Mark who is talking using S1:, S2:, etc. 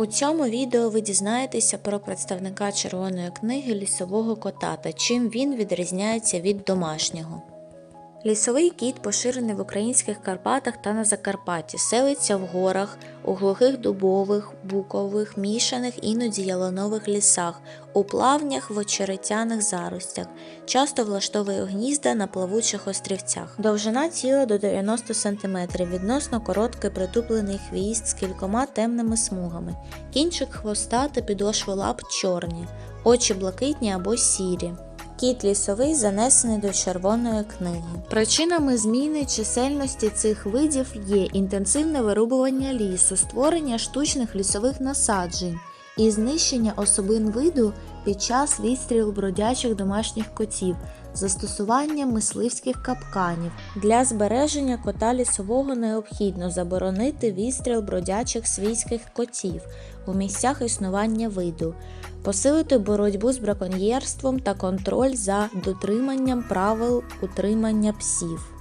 S1: У цьому відео ви дізнаєтеся про представника червоної книги лісового кота та чим він відрізняється від домашнього. Лісовий кіт поширений в українських Карпатах та на Закарпатті, селиться в горах, у глухих дубових, букових, мішаних, іноді яланових лісах, у плавнях в очеретяних заростях, часто влаштовує гнізда на плавучих острівцях. Довжина тіла до 90 см, відносно короткий притуплений хвіст з кількома темними смугами, кінчик хвоста та підошви лап чорні, очі блакитні або сірі. Кіт лісовий занесений до червоної книги. Причинами зміни чисельності цих видів є інтенсивне вирубування лісу, створення штучних лісових насаджень і знищення особин виду під час відстрілу бродячих домашніх котів, застосування мисливських капканів. Для збереження кота лісового необхідно заборонити відстріл бродячих свійських котів у місцях існування виду посилити боротьбу з браконьєрством та контроль за дотриманням правил утримання псів.